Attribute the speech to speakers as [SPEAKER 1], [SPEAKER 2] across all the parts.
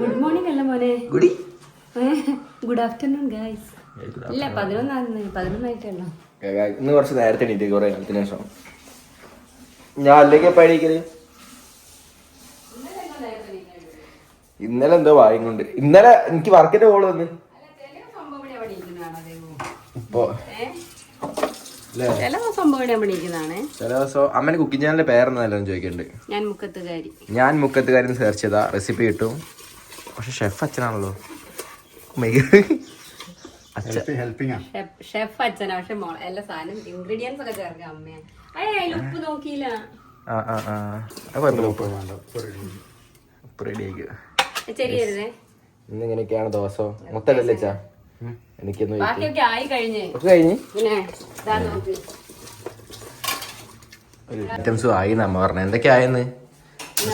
[SPEAKER 1] Good morning അല്ല മോനെ.
[SPEAKER 2] Gudi
[SPEAKER 1] good afternoon guys ഇല്ല പതിനൊന്നായിരുന്നു പതിനൊന്നായിട്ടല്ലോ
[SPEAKER 2] ഇന്ന് കുറച്ച് നേരത്തെ എണീറ്റ് കുറെ കാലത്തിന് ശേഷം. ഞാൻ അല്ലെങ്കിൽ എപ്പോ എണീക്കൽ? ഇന്നലെ എന്തോ വായും കൊണ്ട് ഇന്നലെ എനിക്ക് വർക്കിന്റെ കോൾ വന്ന്. ഇപ്പോ.
[SPEAKER 1] ചില ദിവസം ഒമ്പത് മണിയാകുമ്പോൾ എണീക്കുന്നതാണ്
[SPEAKER 2] ചില ദിവസം അമ്മന് കുക്കിംഗ് ചാനലിന്റെ പേരെന്നല്ലോ ചോദിക്കുന്നുണ്ട്
[SPEAKER 1] ഞാൻ മുക്കത്തുകാരി.
[SPEAKER 2] ഞാൻ മുക്കത്തുകാരി സെർച്ച് ചെയ്താ റെസിപ്പി കിട്ടും. പക്ഷെ ഷെഫ് അച്ഛനാണല്ലോ.
[SPEAKER 1] ഷെഫ്- ഷെഫ് അച്ഛനാ പക്ഷെ എല്ലാ സാധനം ഇൻഗ്രീഡിയൻസ് ഒക്കെ ചേർക്കാം അമ്മയെ അയ്യ ഉപ്പ് നോക്കിയില്ല.
[SPEAKER 2] ആ ആ ആ. അത് കുഴപ്പമില്ല. ഉപ്പ് ഉപ്പ് റെഡി ആക്കി.
[SPEAKER 1] ശരിയരുതേ
[SPEAKER 2] ഇന്ന് ഇങ്ങനെയൊക്കെയാണ് ദിവസം മൊത്തമല്ലേ അച്ഛാ? എനിക്കൊന്ന്
[SPEAKER 1] ബാക്കിയൊക്കെ ആയി കഴിഞ്ഞ്.
[SPEAKER 2] ഒക്കെ കഴിഞ്ഞ്?
[SPEAKER 1] പിന്നെ ഇതാ നോക്ക്.
[SPEAKER 2] ഐറ്റംസും ആയി നമ്മ പറഞ്ഞ. എന്തൊക്കെയായെന്ന്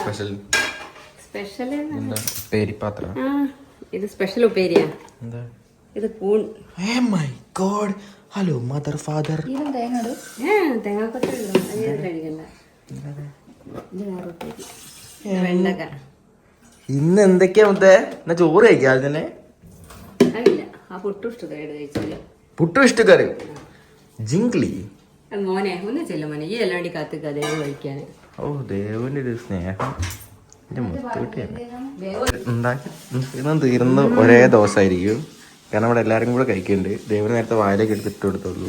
[SPEAKER 2] സ്പെഷ്യൽ
[SPEAKER 1] സ്പെഷ്യൽ
[SPEAKER 2] എന്താ? പേരിപ്പാത്രം.
[SPEAKER 1] ആ ഇത് സ്പെഷ്യൽ ഉപ്പേരിയാ.
[SPEAKER 2] എന്താ?
[SPEAKER 1] ഇത് കൂൺ.
[SPEAKER 2] ഏ my god hello mother
[SPEAKER 1] father തേങ്ങ ഏ തേങ്ങാക്കൊത്ത കഴിക്കണ്ട. ഇത്? വേറെ ഉപ്പേരി. ഇത് വെണ്ടക്ക.
[SPEAKER 2] ഇന്ന് എന്തൊക്കെയാ മുത്തേ? എന്നാ ചോറ് കഴിക്കാം അത് തന്നെ?
[SPEAKER 1] അതില്ല പുട്ടു
[SPEAKER 2] ഇഷ്ടക്കറി ജിങ്ക്ലി
[SPEAKER 1] മോനെ ഒന്ന് ചെല്ല മോനെ ഈ അല്ലാണ്ട് കാത്തുക്ക കഴിക്കാൻ
[SPEAKER 2] ഓ ദേവന്റെ ഒരു സ്നേഹം. ഉണ്ടാക്കി തീർന്ന് ഒരേ ദിവസമായിരിക്കും. കാരണം ഇവിടെ എല്ലാരും കൂടെ കഴിക്കുന്നുണ്ട്. ദേവന് നേരത്തെ വായിലേക്ക് എടുത്തിട്ട് കൊടുത്തുള്ളൂ.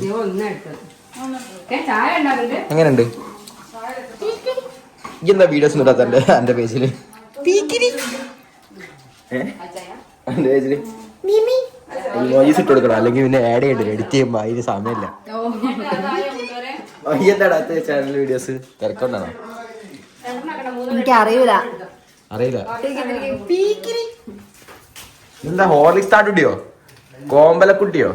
[SPEAKER 2] എങ്ങനെയുണ്ട്? ഈ എന്താ വീഡിയോസ് ഇടാത്ത എന്റെ എന്റെ പേജിൽ? ഏ? എന്റെ പേജിൽ? ഇമോജീസ് ഇട്ട് കൊടുക്കണം. അല്ലെങ്കിൽ പിന്നെ ആഡ് ചെയ്യണ്ട എഡിറ്റ് ചെയ്യുമ്പോ അതിന് സമയമില്ല. എന്താടാ ചാനൽ വീഡിയോസ് തിരക്കൊണ്ടാണോ
[SPEAKER 1] എനിക്ക് അറിയൂല.
[SPEAKER 2] അറിയില്ല. എന്താ ഹോർലിക്സ് താട്ടുട്ടിയോ കോമ്പലക്കുട്ടിയോ?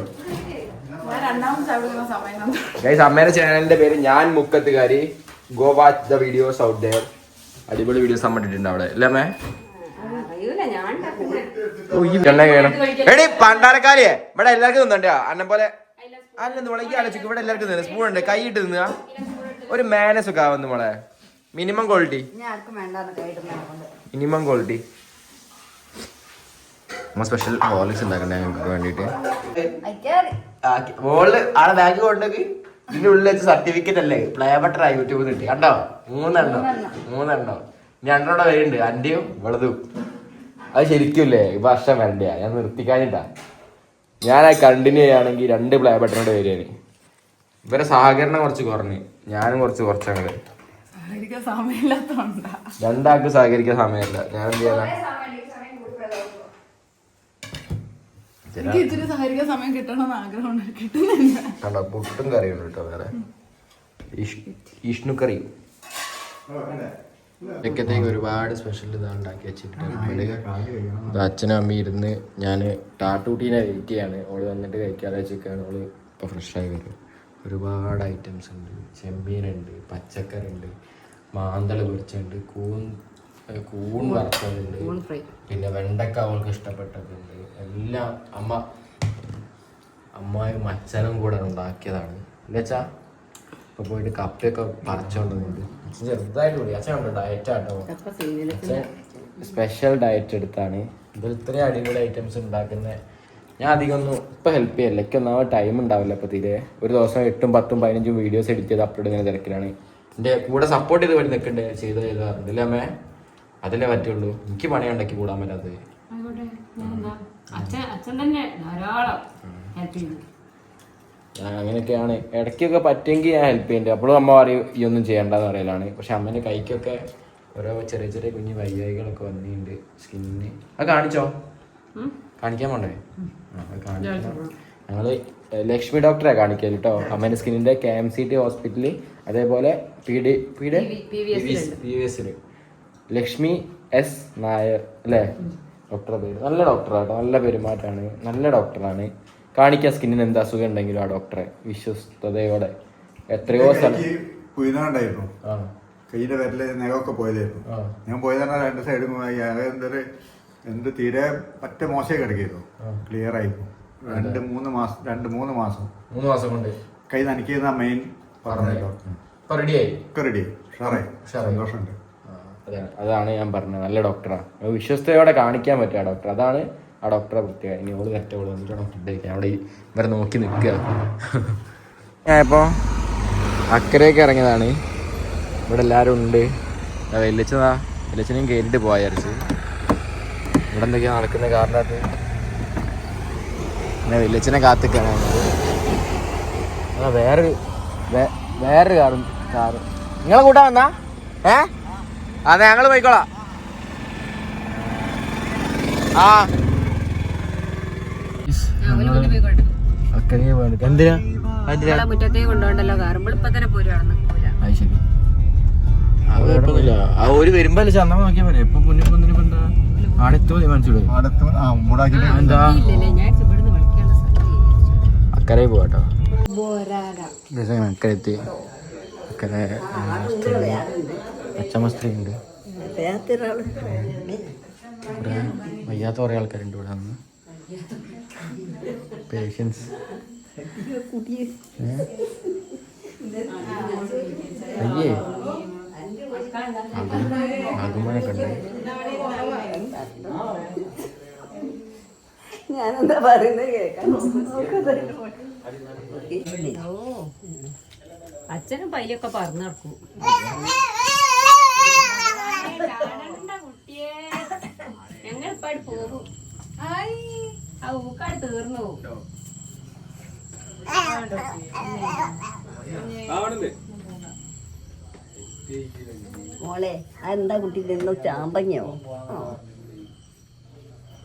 [SPEAKER 2] ഗൈസ് അമ്മയുടെ ചാനലിന്റെ പേര് ഞാൻ മുക്കത്തുകാരി. Go watch the videos out there അടിപൊളി വീഡിയോസ് അമ്മ ഇട്ടിട്ടുണ്ട് അവിടെ. അല്ലേ അമ്മേ? എടി പണ്ടാരക്കാരിയെ ഇവിടെ എല്ലാവർക്കും തിന്നണ്ട? അണ്ണൻ പോലെ അല്ല നമ്മളെ ഈ ആലോചിക്കും ഇവിടെ എല്ലാവർക്കും തിന്നു സ്പൂൺ ഉണ്ട് കൈ ഇട്ട് തിന്നുക ഒരു മാനസ് ഒക്കെ ആവുന്നു മോളെ.
[SPEAKER 1] Minimum quality.
[SPEAKER 2] Minimum quality. നമ്മ സ്പെഷ്യൽ ഹോളിക്സ് ഉണ്ടാക്കണ്ടേ ഞങ്ങൾക്ക് വേണ്ടിട്ട് ഹോളിൽ ആളെ ബാഗ് കൊണ്ടൊക്കെ. ഇതിന്റെ ഉള്ളിൽ വെച്ച് സർട്ടിഫിക്കറ്റ് അല്ലേ? പ്ലേ ബട്ടർ ആയി യൂട്യൂബിൽ കിട്ടി. കണ്ടോ? മൂന്നെണ്ണം. മൂന്നെണ്ണം. ഞാൻ രണ്ടെണ്ണം വരുന്നുണ്ട് അന്റെയും ഇവളതും. അത് ശരിക്കും ഇല്ലേ ഈ വർഷം വേണ്ട? ഞാൻ നിർത്തിക്കാനിട്ടാ ഞാൻ കണ്ടിന്യൂ ചെയ്യുകയാണെങ്കിൽ രണ്ട് പ്ലേ ബട്ടറിനോട് വരികയാണ് ഇവരെ സഹകരണം കുറച്ച് കുറഞ്ഞ്. ഞാനും കുറച്ച് കുറച്ചങ്ങട് രണ്ടാൾക്ക് സഹകരിക്കാൻ സമയമില്ല. ഞാൻ എന്ത് ചെയ്യാനാ
[SPEAKER 3] കിട്ടുന്നില്ല.
[SPEAKER 2] കണ്ടോ? പുട്ടും കറിയുണ്ട് കേട്ടോ വേറെ. ഇഷ്ണു കറി ഉച്ചക്കത്തേക്ക് ഒരുപാട് സ്പെഷ്യൽ ഇതാണ് ഉണ്ടാക്കി വെച്ചിട്ടുണ്ട്. അച്ഛനും അമ്മയും ഇരുന്ന് ഞാൻ ടാട്ടൂട്ടീനെ വെയിറ്റ് ചെയ്യാണ്. ഓൾ വന്നിട്ട് കഴിക്കാതെ വെച്ചൊക്കെയാണ് ഓൾ ഇപ്പോൾ ഫ്രഷായി വരും. ഒരുപാട് ഐറ്റംസ് ഉണ്ട്. ചെമ്മീനുണ്ട് പച്ചക്കറി ഉണ്ട് മാന്തൾ പൊരിച്ചുണ്ട് കൂൺ കൂൺ വറുത്തതുണ്ട്.
[SPEAKER 1] ഫ്രൈ.
[SPEAKER 2] പിന്നെ വെണ്ടക്ക അവൾക്ക് ഇഷ്ടപ്പെട്ടതുണ്ട്. എല്ലാം അമ്മ അമ്മായും അച്ഛനും കൂടെ ഉണ്ടാക്കിയതാണ്. എന്നുവെച്ചാ ഇപ്പോൾ പോയിട്ട് കപ്പയൊക്കെ പറിച്ചുകൊണ്ടുണ്ട് ചെറുതായിട്ട് കൂടി അച്ഛൻ ഉണ്ട് ഡയറ്റ് ആട്ടോ. അച്ഛൻ സ്പെഷ്യൽ ഡയറ്റ് എടുത്താണ്. ഇത് ഇത്രയും അടിപൊളി ഐറ്റംസ് ഉണ്ടാക്കുന്നത് ഞാൻ അധികം ഒന്നും ഇപ്പൊ ഹെൽപ്പ് ചെയ്യല്ല. എനിക്ക് ഒന്നാമത് ടൈം ഉണ്ടാവില്ല ഇപ്പൊ തീരെ. ഒരു ദിവസം എട്ടും പത്തും പതിനഞ്ചും വീഡിയോസ് എഡിറ്റ് ചെയ്ത് അപ്ലോഡ് ചെയ്യുന്ന തിരക്കിലാണ്. എന്റെ കൂടെ സപ്പോർട്ട് ചെയ്ത് വഴി ചെയ്ത് ചെയ്ത്. പറഞ്ഞില്ല അമ്മേ? അതല്ലേ പറ്റുള്ളൂ. എനിക്ക് പണി ഉണ്ടാക്കി കൂടാൻ പറ്റാത്തത്?
[SPEAKER 1] അച്ഛൻ അച്ഛൻ തന്നെ ധാരാളം ഹെൽപ്പ്
[SPEAKER 2] അങ്ങനെയൊക്കെയാണ്. ഇടയ്ക്കൊക്കെ പറ്റുമെങ്കിൽ ഞാൻ ഹെൽപ്പ് ചെയ്യുന്നുണ്ട് അപ്പോഴും അമ്മ പറയും ഈ ഒന്നും ചെയ്യേണ്ടെന്ന് പറയലാണ്. പക്ഷെ അമ്മേന്റെ കൈക്കൊക്കെ ഓരോ ചെറിയ ചെറിയ കുഞ്ഞു വയ്യായികളൊക്കെ വന്നിട്ടുണ്ട് സ്കിന്നിന് അത് കാണിച്ചോ? കാണിക്കാൻ പോണ്ടേ? ഞങ്ങൾ ലക്ഷ്മി ഡോക്ടറെ കാണിക്കൽ കേട്ടോ അമ്മേന്റെ സ്കിന്നിന്റെ കെ എം സി ടി ഹോസ്പിറ്റലിൽ അതേപോലെ P D P D P V എസിൽ ലക്ഷ്മി എസ് നായർ അല്ലേ ഡോക്ടറെ പേര്. നല്ല ഡോക്ടറാട്ടോ നല്ല പെരുമാറ്റമാണ്. നല്ല ഡോക്ടറാണ്. കാണിക്കാൻ സ്കിന്നിന് എന്ത് അസുഖം ഉണ്ടെങ്കിലും ആ ഡോക്ടറെ വിശ്വസ്തയോടെ എത്രയോ സ്ഥലം
[SPEAKER 4] കുയിനാണ്ടായിരുന്നു കയ്യിന്റെ വിരൽ നഖമൊക്കെ പോയതായിരുന്നു. ഞാൻ പോയതാണ് രണ്ട് സൈഡും എന്തൊരു എന്ത് തീരെ പറ്റ മോശം കിടക്കായിരുന്നു. ക്ലിയർ ആയിപ്പോ. രണ്ട് മൂന്ന് മാസം രണ്ട് മൂന്ന് മാസം.
[SPEAKER 2] മൂന്ന് മാസം കൊണ്ട്?
[SPEAKER 4] കൈ നനയ്ക്കുന്ന മെയിൻ പറഞ്ഞല്ലോ. ഒക്കെ റെഡി. സന്തോഷമുണ്ട്.
[SPEAKER 2] അതാണ് ഞാൻ പറഞ്ഞത്. നല്ല ഡോക്ടറാണ് വിശ്വസ്തയോടെ കാണിക്കാൻ പറ്റുക ഡോക്ടർ അതാണ് ആ ഡോക്ടറെ വൃത്തിയായി. ഇനി ഓൾ കറ്റ ഓൾ വന്നിട്ട് ഡോക്ടർ അവിടെ ഇവരെ നോക്കി നിൽക്കുക. ഞാൻ ഇപ്പോൾ അക്കരയൊക്കെ ഇറങ്ങിയതാണ്. ഇവിടെ എല്ലാവരും ഉണ്ട്. വെല്ലച്ചതാ വെല്ലച്ചനെയും കയറിയിട്ട് പോയായിരിച്ച് ഇവിടെ എന്തൊക്കെയാണ് നടക്കുന്ന കാറിനകത്ത് പിന്നെ വെല്ലച്ചനെ കാത്തിക്കാണ്. വേറൊരു വേറൊരു കാറും കാറ്. നിങ്ങളെ കൂട്ടാൻ വന്നാ? ഏ? അതെ ഞങ്ങൾ പോയിക്കോളാം. ആ അക്കരെ പോയിട്ട് എന്തിനാ?
[SPEAKER 1] മുറ്റത്തേക്ക് കൊണ്ടുപോകണ്ടല്ലോ കാറുമ്പോൾ ഇപ്പൊ തന്നെ പോരുവാണെന്ന്
[SPEAKER 2] അത് ശരി. അത് കുഴപ്പമൊന്നുമില്ല. ആ ഒരു വരുമ്പോ അല്ലേ ചന്ദമ നോക്കിയാ പോലെ ഇപ്പൊ പുണ്യ പൊന്നിന് ഇപ്പൊ എന്താ?
[SPEAKER 4] അടുത്ത് ആ മൂടാക്കിട്ട്
[SPEAKER 2] എന്താ? അക്കരെ പോവാട്ടോ അക്കരെ എത്തി അക്കരെ പച്ചമസ്ത്രീ ഉണ്ട് കുറെ വയ്യാത്ത കുറെ ആൾക്കാരുണ്ട് ഇവിടെ വന്ന്. പേഷ്യൻസ് അയ്യേ. ആകുമ്പോഴൊക്കെ ഉണ്ട്
[SPEAKER 5] ഞാനെന്താ പറയുന്നത് കേൾക്കാൻ
[SPEAKER 1] ഓ അച്ഛനും പയ്യൊക്കെ പറഞ്ഞു നടക്കും. ഞങ്ങൾ ഇപ്പാട് പോകും? ആ ഊക്കാട് തീർന്നു പോകും
[SPEAKER 5] മോളെ അതെന്താ കുട്ടി നിന്നോ ചാമ്പങ്ങയോ.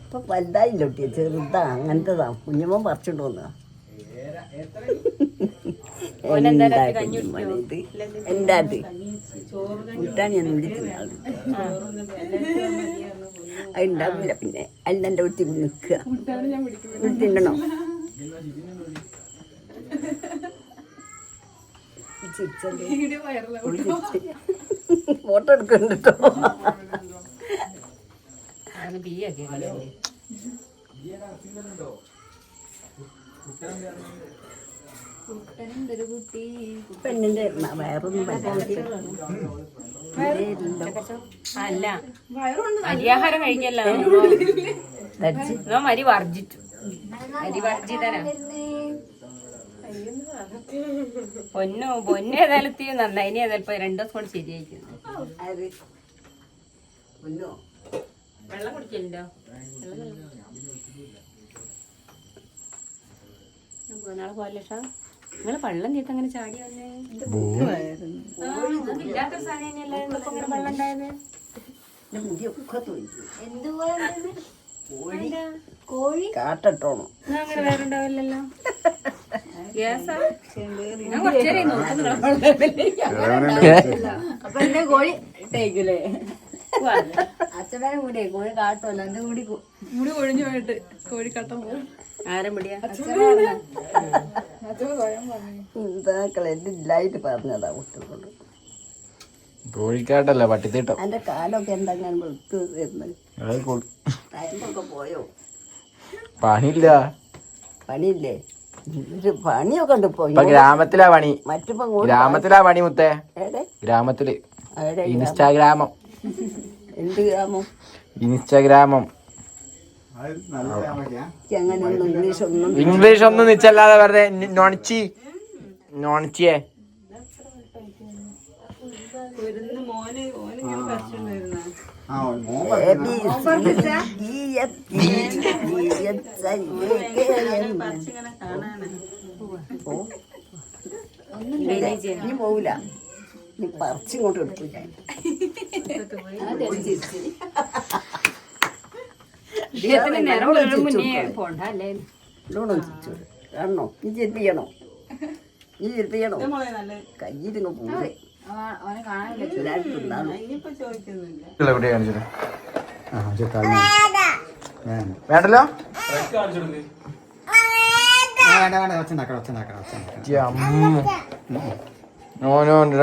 [SPEAKER 5] ഇപ്പൊ വലുതായില്ല കുട്ടിയെ ചെറുതാ അങ്ങനത്തതാ. കുഞ്ഞമ്മ പറിച്ചോണ്ട് വന്നതാ.
[SPEAKER 1] ഓനെന്താ
[SPEAKER 5] എന്താ കൂട്ടാൻ ഞാൻ വിളിക്കുന്ന അത് പിന്നെ അല്ല എന്റെ വീട്ടിൽ നിൽക്കുക. വീട്ടിണ്ടണോ ഫോട്ടോ എടുക്കുന്നുണ്ട് കേട്ടോ? പെണ്ണിന്റെ വയറൊന്നും
[SPEAKER 1] അല്ല. അരിയാഹാരം ഞാൻ മരി വർജിച്ചു. അരി വർജിതനാ. പൊന്നു പൊന്നു ഏതായാലും തീ നന്നായി. ഇനി ഏതായാലും രണ്ടു ദിവസം കൊണ്ട് ശരിയായിരിക്കുന്നു വെള്ളം കുടിക്കലുണ്ടോ? നാളെ പോലക്ഷ നിങ്ങൾ വെള്ളം തീർത്ത് അങ്ങനെ ചാടി വന്നേ? ഇല്ലാത്തൊരു സാധനം തന്നെയല്ലേ ഇങ്ങനെ വെള്ളം ഉണ്ടായത്? കോഴി
[SPEAKER 5] കാട്ടട്ടോണം.
[SPEAKER 1] അങ്ങനെ വേറെ ഉണ്ടാവില്ലല്ലോ.
[SPEAKER 5] അപ്പൊ എന്റെ കോഴി
[SPEAKER 1] നിങ്ങളെ
[SPEAKER 5] അച്ഛനെ കൂടെ കോഴി കാട്ടമല്ല എന്റെ കൂടി
[SPEAKER 3] മുടി ഒഴിഞ്ഞു പോയിട്ട് കോഴിക്കട്ടം പോകും
[SPEAKER 1] ആരും പിടിയാ
[SPEAKER 3] അച്ഛൻ സ്വയം പറഞ്ഞു.
[SPEAKER 5] എന്താക്കളെ എന്റെ ഇല്ലായിട്ട് പറഞ്ഞതാ കുട്ടികളോട്.
[SPEAKER 2] കോഴിക്കാട്ടല്ല പട്ടിത്തീട്ടം.
[SPEAKER 5] എന്റെ കാലൊക്കെ എന്താ ഞാൻ വെളുത്ത് വരുന്നത് ടൈമൊക്കെ പോയോ?
[SPEAKER 2] പണിയില്ല.
[SPEAKER 5] പണിയില്ലേ? പണിയൊക്കെ ഉണ്ട് ഇപ്പൊ.
[SPEAKER 2] ഗ്രാമത്തിലാ പണി.
[SPEAKER 5] മറ്റിപ്പോ
[SPEAKER 2] ഗ്രാമത്തിലാ പണി മുത്തേ.
[SPEAKER 5] ഗ്രാമത്തിൽ.
[SPEAKER 2] ഇൻസ്റ്റാഗ്രാമം.
[SPEAKER 5] എന്ത് ഗ്രാമം?
[SPEAKER 2] ഇൻസ്റ്റാഗ്രാമം.
[SPEAKER 5] അങ്ങനെയൊന്നും ഇംഗ്ലീഷ് ഒന്നും
[SPEAKER 2] ഇംഗ്ലീഷ് ഒന്നും നിച്ചല്ലാതെ വെറുതെ നോണിച്ചി നോണിച്ചിയെ
[SPEAKER 5] ഓ. പോവില്ല നീ പറിച്ചിങ്ങോട്ട് എടുത്തു കാണണോ നീ ചിരിപ്പിക്കണോ ചിരിപ്പിക്കണോ കയ്യിലിങ്ങ്.
[SPEAKER 2] വേണ്ടല്ലോ?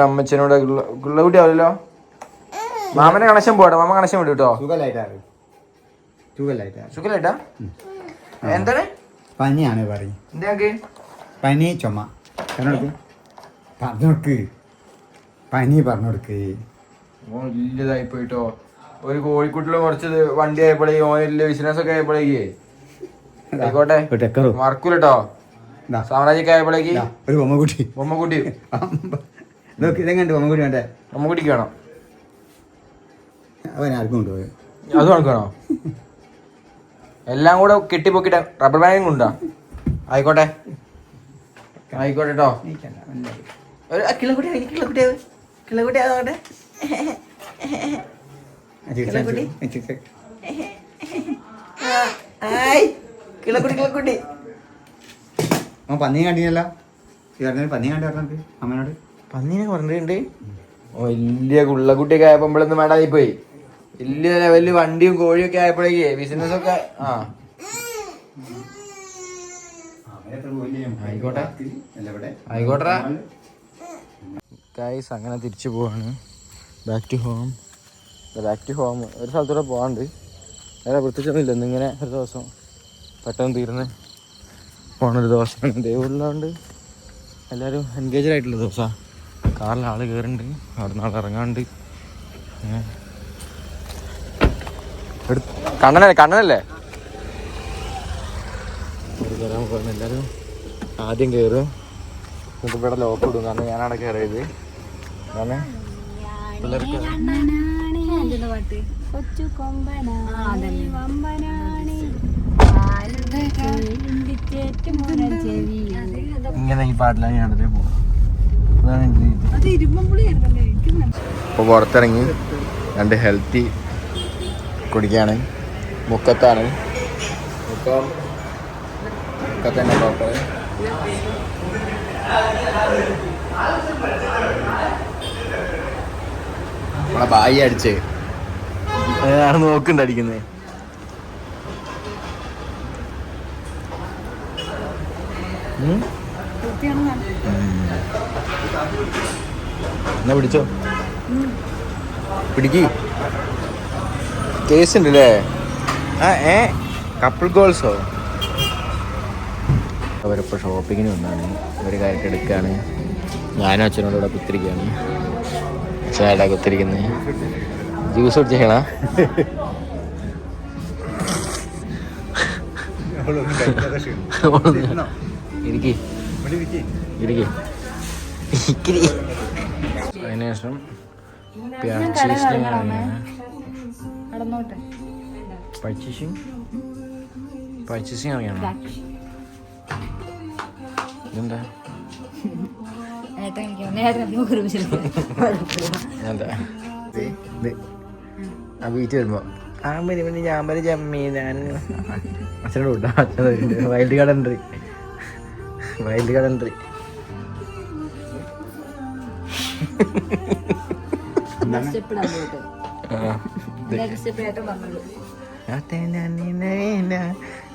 [SPEAKER 2] അമ്മച്ചനോട് ഗുള്ളകുട്ടി ആവില്ലല്ലോ? മാമനെ കണക്ഷൻ പോട്ടെ മാമ കണക്ഷൻ വിടും കേട്ടോ
[SPEAKER 4] സുഖലായിട്ടാണ്
[SPEAKER 2] എന്താണ്?
[SPEAKER 4] പനിയാണ് പറയും
[SPEAKER 2] എന്താ
[SPEAKER 4] പനി ചുമ. പറഞ്ഞോടുക്ക്. പറഞ്ഞോടുക്ക്. പനി പറഞ്ഞോടുക്ക്.
[SPEAKER 2] ഓൻ വലിയതായി പോയിട്ടോ ഒരു കോഴിക്കുട്ടിലും കുറച്ച് വണ്ടി ആയപ്പോഴേ വലിയ ബിസിനസ് ഒക്കെ ആയപ്പോഴേക്ക് ആയിക്കോട്ടെ.
[SPEAKER 4] കേട്ടോ
[SPEAKER 2] മറക്കൂലട്ടോ. സാമ്രാജ്യൊക്കെ ആയപ്പോഴേക്ക്
[SPEAKER 4] ഒരു ബൊമ്മക്കുട്ടി.
[SPEAKER 2] ബൊമ്മക്കുട്ടി.
[SPEAKER 4] നോക്കി ബൊമ്മക്കുട്ടി വേണ്ടേ?
[SPEAKER 2] ബൊമ്മക്കുട്ടിക്ക് വേണം.
[SPEAKER 4] അവൻ ആർക്കും കൊണ്ടുപോയി.
[SPEAKER 2] അത് കണക്കാണോ എല്ലാം കൂടെ കെട്ടിപ്പൊക്കിട്ട റബ്ബർ ബാൻഡും കൊണ്ടാ ആയിക്കോട്ടെ. ആയിക്കോട്ടെ കേട്ടോ കിളക്കുട്ടി കിളക്കുട്ടി കിളക്കുട്ടി അതോട്ടെ കിളക്കുട്ടി കിളക്കുട്ടി
[SPEAKER 4] അവൻ പന്നി കണ്ടില്ല പന്നി കണ്ടു പറഞ്ഞിട്ട് അമ്മനോട്.
[SPEAKER 2] പന്നീനെ പറഞ്ഞിട്ടുണ്ട്? വലിയ കുള്ളക്കുട്ടിയൊക്കെ ആയപ്പോ നമ്മളൊന്നും വേണ്ടായി പോയി വലിയ ലെവലിൽ വണ്ടിയും കോഴിയും ഒക്കെ ആയപ്പോഴേക്കേ ബിസിനസ് ഒക്കെ ആ. ആയിക്കോട്ടെ. ആയിക്കോട്ടെ ഗൈസ് അങ്ങനെ തിരിച്ചു പോവാണ്. Back to home back to home ഒരു സ്ഥലത്തൂടെ പോകാണ്ട് വേറെ പ്രത്യേകിച്ചൊന്നുമില്ല. ഇന്നിങ്ങനെ ഒരു ദിവസം പെട്ടെന്ന് തീർന്ന് പോണൊരു ദിവസമാണ്. ദൈവമുള്ളതുകൊണ്ട് എല്ലാവരും എൻഗേജഡ് ആയിട്ടുള്ള ദിവസമാണ് കാറിൽ ആൾ കയറുന്നുണ്ട് അവിടെ നിന്ന് ആൾ ഇറങ്ങാണ്ട് കണ്ണനല്ലേ കണ്ണനല്ലേ? എല്ലാവരും ആദ്യം കയറും എന്നിട്ട് ഇവിടെ ലോക്ക് ഇടും. കാരണം ഞാനവിടെ കയറിയത് കാരണം പിള്ളേർക്ക് ഇങ്ങനെ ഈ പാട്ടിലാണ് ഞാൻ അതിലേ പോകും അതാണ്
[SPEAKER 3] എനിക്ക്
[SPEAKER 2] പുറത്തിറങ്ങി രണ്ട് ഹെൽത്തി കുടിക്കാണ്. മുക്കത്താണ് മുക്കം മുക്കത്തന്നെ ഡോക്ടർ നമ്മളെ ബായി അടിച്ച്. അതാണ് നോക്കുന്നുണ്ട് അടിക്കുന്നത്? എന്നാ പിടിച്ചോ? പിടിക്ക്. കേസ് ഉണ്ട് അല്ലേ ആ ഏ? കപ്പിൾ ഗോൾസോ അവരിപ്പോൾ ഷോപ്പിങ്ങിന് വന്നാണ്. ഒരു കാര്യമായിട്ട് എടുക്കുകയാണ് ഞാനും അച്ഛനോട് ഇവിടെ കുത്തിരിക്കുകയാണ്. അച്ഛനായിട്ടാ കുത്തിരിക്കുന്നത് ജ്യൂസ് കുടിച്ചേക്കണ ഇരിക്കി. ഇരിക്കി. ഇരിക്കി. അതിനുശേഷം
[SPEAKER 3] നടന്നോട്ടെ.
[SPEAKER 2] പർച്ചേസിങ് പർച്ചേസിങ് അറിയണോ എന്താ ആ വീട്ടിൽ വരുമ്പോ ആ മതി മതി ഞാൻ മതി ജമ്മി ഞാൻ അച്ഛനോട് കൂട്ടാ അച്ഛനോട് wild card entry wild card entry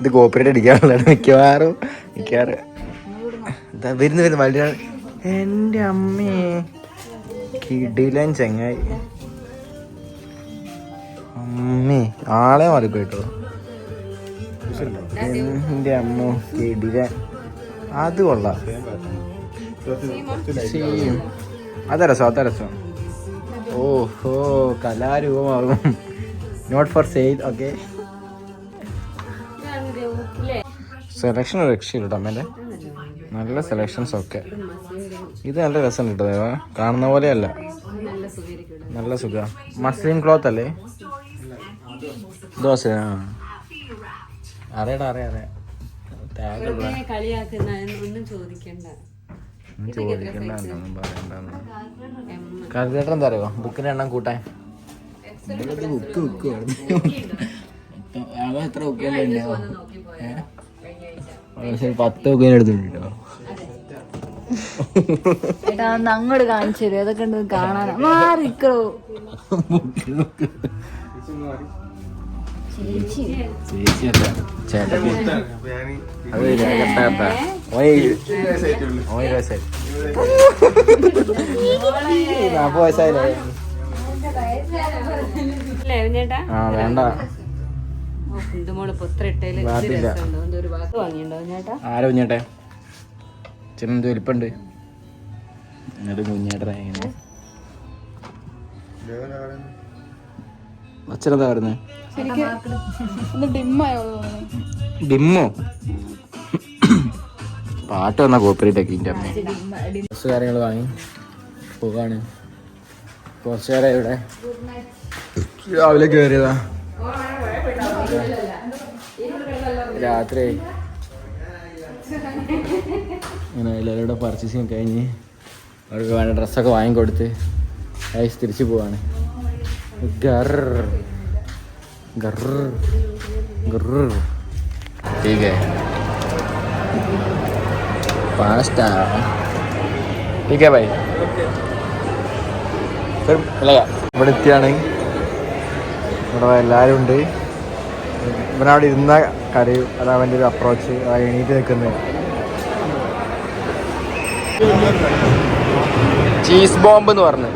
[SPEAKER 2] ഇത്. കോപ്പറേറ്റ് അടിക്കാനുള്ളതാണ് മിക്കവാറും. മിക്കവാറും. ഇതാ വരുന്നു വരുന്നു. കാർഡ് എന്റെ അമ്മേ. കിടിലൻ ചങ്ങായി. അമ്മേ ആളെ മാറിപ്പോയിട്ടോ എന്റെ അമ്മ കിടിലൻ. അത് കൊള്ളാം. അതരസോ അതരസോ. രസം അതാ രസം ഓഹോ കലാരൂപമാകും. Not for sale okay selection രക്ഷയില്ല അമ്മേന്റെ. നല്ല സെലക്ഷൻസ് ഒക്കെ. ഇത് നല്ല രസം കിട്ടുന്നത് കാണുന്ന പോലെയല്ല. നല്ല സുഖ. മസ്ലിം ക്ലോത്ത് അല്ലേ? ദോശ ആ. അറിയടാ അറിയാം അറിയാം. ടാഗ്.
[SPEAKER 1] ഒന്നും ചോദിക്കണ്ട.
[SPEAKER 2] ഒന്നും ചോദിക്കണ്ട ഒന്നും പറയണ്ടെന്ന്. കാൽക്കുലേറ്റർ എന്താ അറിയോ? ബുക്കിന്റെ എണ്ണം കൂട്ടാൻ. ബുക്ക് ബുക്ക് എത്ര ബുക്ക് പത്ത് ബുക്കിന് എടുത്തിട്ടുണ്ടോ? കേട്ടോ
[SPEAKER 5] ഏട്ടാ ഒന്ന് അങ്ങോട്ട് കാണിച്ചു തരും. അതൊക്കെ കാണാൻ മാറിക്കോ.
[SPEAKER 2] ചേച്ചിയല്ല ചേട്ടൻ അത് രേഖട്ടാത്ത ഓൻ ഓൻ വയസ്സായി നാൽപ്പത് വയസ്സായില്ലേ
[SPEAKER 1] അല്ലേ ചേട്ടാ
[SPEAKER 2] ആ വേണ്ട
[SPEAKER 1] മോൾ പുത്ര ഇട്ടേൽ ഇത്
[SPEAKER 2] വാപ്പില്ല.
[SPEAKER 1] രസമുണ്ടോ ഒരു വാക്ക് വാങ്ങിയുണ്ടോ ചേട്ടാ
[SPEAKER 2] ആരാ കുഞ്ഞേട്ടെ ചെന്ത് വലിപ്പുണ്ട് എന്നിട്ട് കുഞ്ഞേട്ടനെ അച്ഛനെന്താ പറയുന്നത് ഡിമ്മോ? പാട്ട് വന്ന കോപ്പറേറ്റ് ഒക്കെ എന്റെ അമ്മ കുറച്ച് കാര്യങ്ങൾ വാങ്ങി. പോകാണ്. കുറച്ച് നേരം ഇവിടെ. രാവിലെ കയറിയതാ രാത്രി. ഇങ്ങനെ എല്ലാവരുടെ പർച്ചേസിങ് കഴിഞ്ഞ് അവർക്ക് വേണ്ട ഡ്രസ്സൊക്കെ വാങ്ങിക്കൊടുത്ത്. ഐസ് തിരിച്ചു പോവാണ്. ഗർ ഗർ ഗർ ठीक है पाँच स्टार ठीक है भाई फिर मिलेगा ഇവിടെ എത്തിയാണ് ഇവിടെ എല്ലാവരും ഉണ്ട് ഇവനവിടെ ഇരുന്ന കരയും അതാ അവൻ്റെ ഒരു അപ്രോച്ച് ആ എണീറ്റ് നിൽക്കുന്നത് ചീസ് ബോംബ് എന്ന് പറഞ്ഞു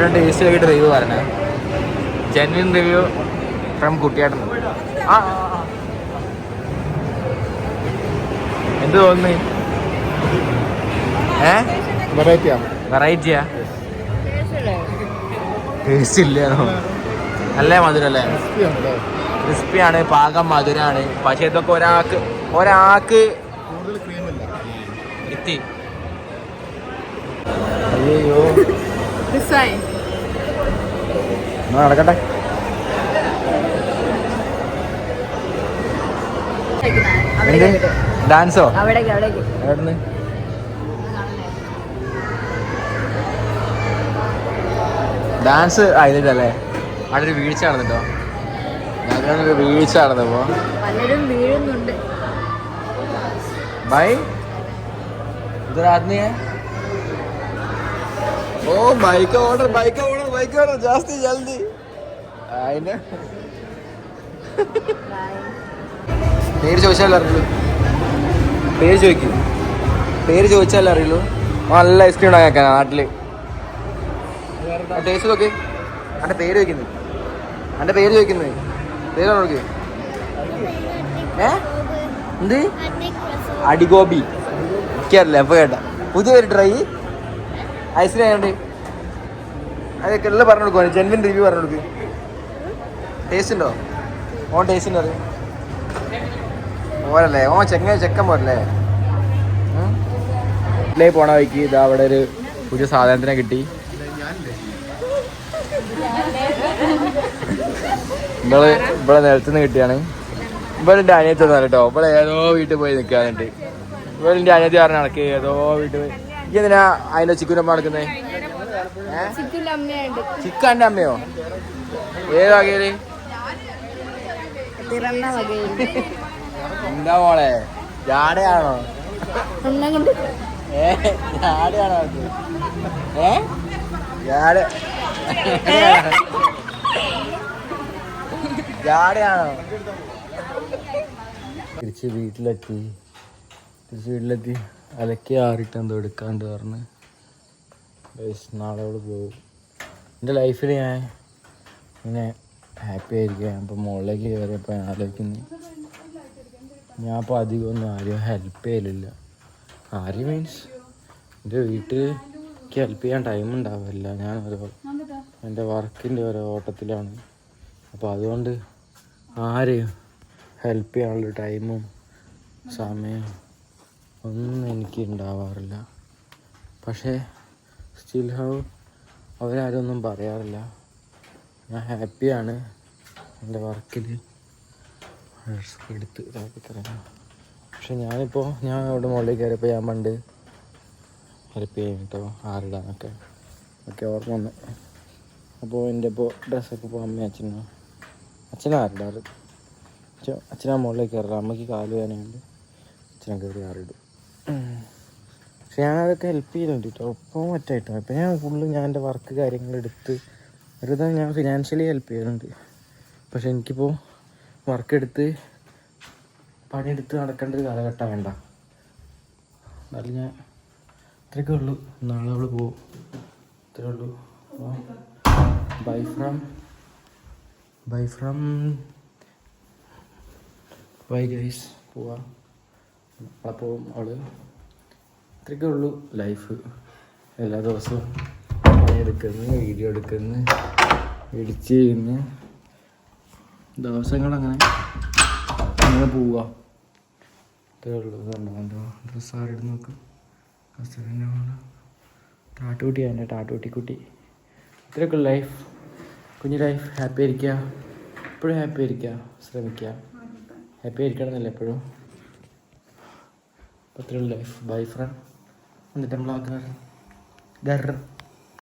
[SPEAKER 2] ഇവിടെ ടേസ്റ്റ് ആയിട്ട് റിവ്യൂ പറഞ്ഞത് ജെന്വിൻ റിവ്യൂ ഫ്രം കുട്ടിയാട്ടൻ. ആ. എന്ത് തോന്നി ഏ?
[SPEAKER 4] വെറൈറ്റിയാ
[SPEAKER 2] വെറൈറ്റിയാ ടേസ്റ്റ് നല്ല മധുരം അല്ലേ? ക്രിസ്പിയാണ് പാകം മധുരാണ്. പക്ഷേ ഇതൊക്കെ ഒരാൾക്ക് ഒരാൾക്ക് എത്തി അയ്യോ മിസ്സായി നടക്കട്ടെ. ഡാൻസോ? ഡാൻസ് ആയില്ലല്ലേ അവിടെ ഒരു വീഴ്ച നടന്നിട്ടോ? ഞങ്ങളൊരു വീഴ്ച നടന്നപ്പോ.
[SPEAKER 5] വീഴുന്നുണ്ട്.
[SPEAKER 2] ബൈ. ഇതൊരാത്മീയ ओ बाइक का ऑर्डर बाइक का ऑर्डर बाइक का ऑर्डर जास्ती जल्दी അതിന്റെ പേര് ചോദിച്ചാലേ അറിയുള്ളൂ പേര് ചോദിക്കും പേര് ചോദിച്ചാലേ അറിയുള്ളൂ ആ, നല്ല ഐസ്ക്രീം ഉണ്ടാക്കാൻ നാട്ടില് ടേസ്റ്റ് നോക്ക് അന്റെ പേര് ചോദിക്കുന്നത് അന്റെ പേര് ചോദിക്കുന്നത് പേര് നോക്ക് ഏ എന്ത് അടിഗോബി എനിക്കറിയില്ല എപ്പോൾ കേട്ട പുതിയ ഒരു ട്രൈ ഐസ്ക്രീം ആയതുകൊണ്ട് അതൊക്കെ എല്ലാം പറഞ്ഞു കൊടുക്കുവാണ് ജെൻവിൻ റിവ്യൂ പറഞ്ഞു കൊടുക്ക്. ടേസ്റ്റ് ഉണ്ടോ? ഓൺ ടേസ്റ്റ് ഉണ്ടോ പോരല്ലേ. ഓ ചെങ്ങ ചെക്കൻ പോരല്ലേ? വീട്ടിലേ പോണ വഴിക്ക് ഇതാ അവിടെ ഒരു പുതിയ സാധനത്തിനെ കിട്ടി. ഇവൾ ഇവിടെ നിലത്തുനിന്ന് കിട്ടിയാണ്. ഇവളിന്റെ അനിയത്തി തന്നെ കേട്ടോ ഇവിടെ ഏതോ വീട്ടിൽ പോയി നിൽക്കാനുണ്ട് ഇവളിന്റെ അനിയത്തി പറഞ്ഞ നടക്കുക ഏതോ വീട്ടിൽ പോയി. എന്തിനാ അതിന്റെ ചിക്കുനമ്മ നടക്കുന്നേ? ചിക്കന്റെ അമ്മയോ? ഏത്
[SPEAKER 5] വകയിൽ?
[SPEAKER 2] എന്താ മോളെ? ജാടയാണോ? ഏ ജാടയാണോ ഏ? ജാട ജാടയാണോ? തിരിച്ച് വീട്ടിലെത്തി. തിരിച്ച് വീട്ടിലെത്തി. അലക്കി ആറിട്ട് എന്തോ എടുക്കാണ്ട് പറഞ്ഞ്. നാളെ അവിടെ പോകും. എന്റെ ലൈഫിൽ ഞാൻ ഇങ്ങനെ ഹാപ്പി ആയിരിക്കും ഞാൻ ഇപ്പോൾ മുകളിലേക്ക് കയറിയപ്പോൾ ഞാൻ ആലോചിക്കുന്നു. ഞാൻ അധികം ഒന്നും ആരും ഹെൽപ്പ് ചെയ്യലില്ല. ആരും മീൻസ് എന്റെ വീട്ടിൽ എനിക്ക് ഹെൽപ്പ് ചെയ്യാൻ ടൈം ഉണ്ടാവില്ല. ഞാൻ ഓരോ എന്റെ വർക്കിന്റെ ഓരോ ഓട്ടത്തിലാണ്. അപ്പോൾ അതുകൊണ്ട് ആരെയും ഹെൽപ്പ് ചെയ്യാനുള്ള ടൈമും സമയം ഒന്നും എനിക്ക് ഉണ്ടാവാറില്ല. പക്ഷേ സ്റ്റിൽ ഹൗ അവരാരും ഒന്നും പറയാറില്ല. ഞാൻ ഹാപ്പിയാണ് എന്റെ വർക്കിൽ. എടുത്ത് ഇതാക്കി തരാം പക്ഷെ ഞാനിപ്പോൾ ഞാൻ അവിടെ മുകളിൽ കയറിയപ്പോൾ ഞാൻ പണ്ട് ഹെൽപ്പ് ചെയ്യും കേട്ടോ ആറിടാനൊക്കെ. ഒക്കെ ഓർമ്മ വന്നു. അപ്പോൾ എന്റെ ഇപ്പോൾ ഡ്രസ്സൊക്കെ ഇപ്പോൾ അമ്മയും അച്ഛനോ അച്ഛനാ ആറിടാറ്. അച്ഛനാ മുകളിലേക്ക് കയറാറ് അമ്മയ്ക്ക് കാൽ വേദനയുണ്ട്. അച്ഛനെ കയറി ആറിടും. പക്ഷെ ഞാൻ അതൊക്കെ ഹെൽപ്പ് ചെയ്യുന്നുണ്ട് കേട്ടോ ഒപ്പം മറ്റായിട്ടോ. ഇപ്പം ഞാൻ ഫുള്ള് ഞാൻ എന്റെ വർക്ക് കാര്യങ്ങൾ എടുത്ത് വെറുതെ ഞാൻ ഫിനാൻഷ്യലി ഹെൽപ്പ് ചെയ്യുന്നുണ്ട്. പക്ഷെ എനിക്കിപ്പോൾ വർക്ക് എടുത്ത് പണിയെടുത്ത് നടക്കേണ്ട ഒരു കാലഘട്ടം വേണ്ട. എന്നാലും ഞാൻ ഇത്രയൊക്കെ ഉള്ളൂ. നാളെ അവൾ പോവും. ഇത്രയേ ഉള്ളൂ. Bye from bye from bye guys പോവാ. അപ്പോൾ അവൾ. ഇത്രയൊക്കെ ഉള്ളൂ ലൈഫ്. എല്ലാ ദിവസവും എടുക്കുന്നു വീഡിയോ എടുക്കുന്നു എഡിറ്റ് ചെയ്യുന്ന. ദിവസങ്ങളങ്ങനെ അങ്ങനെ പോവുക ഇത്രേ ഉള്ളൂ. ഇതുണ്ടോ എന്തോ ഡ്രസ്സ് ആരെടുത്ത് നോക്കും. കസ്റ്റഡിന്റെ ടാട്ടുകുട്ടി എന്റെ ടാട്ടുകുട്ടി കുട്ടി ഇത്രയൊക്കെ ലൈഫ്. കുഞ്ഞു ലൈഫ്. ഹാപ്പി ആയിരിക്കുക. എപ്പോഴും ഹാപ്പി ആയിരിക്കുക. ശ്രമിക്കുക. ഹാപ്പി ആയിരിക്കണം എന്നല്ല എപ്പോഴും. അത്രയുള്ള ലൈഫ്. By front. എന്നിട്ട് നമ്മൾ ഗർ